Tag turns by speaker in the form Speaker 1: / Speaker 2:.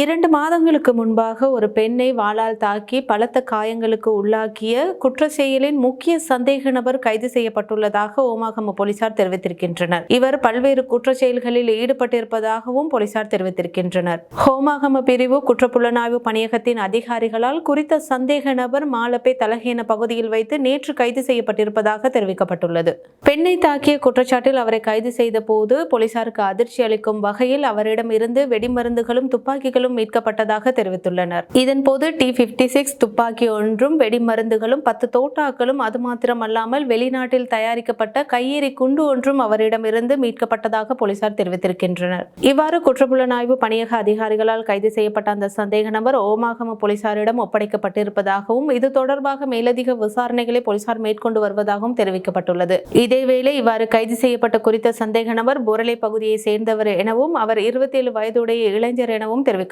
Speaker 1: இரண்டு மாதங்களுக்கு முன்பாக ஒரு பெண்ணை வாளால் தாக்கி பலத்த காயங்களுக்கு உள்ளாக்கிய குற்ற செயலின் முக்கிய சந்தேக நபர் கைது செய்யப்பட்டுள்ளதாக ஓமாகம போலீசார் தெரிவித்திருக்கின்றனர். இவர் பல்வேறு குற்ற செயல்களில் ஈடுபட்டிருப்பதாகவும் போலீசார் தெரிவித்திருக்கின்றனர். ஹோமாகம பிரிவு குற்றப்புலனாய்வு பணியகத்தின் அதிகாரிகளால் குறித்த சந்தேக நபர் மாலப்பை தலகேன பகுதியில் வைத்து நேற்று கைது செய்யப்பட்டிருப்பதாக தெரிவிக்கப்பட்டுள்ளது. பெண்ணை தாக்கிய குற்றச்சாட்டில் அவரை கைது செய்த போது போலீசாருக்கு அதிர்ச்சி அளிக்கும் வகையில் அவரிடம் இருந்து வெடிமருந்துகளும் துப்பாக்கிகளும் மீட்கப்பட்டதாக தெரிவித்துள்ளனர். இதன்போது டி பிப்டி சிக்ஸ் துப்பாக்கி ஒன்றும் வெடிமருந்துகளும் பத்து தோட்டாக்களும் அது மாத்திரமல்லாமல் வெளிநாட்டில் தயாரிக்கப்பட்ட கையெறி குண்டு ஒன்றும் அவரிடமிருந்து மீட்கப்பட்டதாக போலீசார் தெரிவித்திருக்கின்றனர். இவ்வாறு குற்றப்புலனாய்வு பணியக அதிகாரிகளால் கைது செய்யப்பட்ட அந்த சந்தேக நபர் ஓமாகம போலீசாரிடம் ஒப்படைக்கப்பட்டிருப்பதாகவும் இது தொடர்பாக மேலதிக விசாரணைகளை போலீசார் மேற்கொண்டு வருவதாகவும் தெரிவிக்கப்பட்டுள்ளது. இதேவேளை இவ்வாறு கைது செய்யப்பட்ட குறித்த சந்தேக நபர் புரளை பகுதியை சேர்ந்தவர் எனவும் அவர் இருபத்தி ஏழு வயதுடைய இளைஞர் எனவும் தெரிவிக்க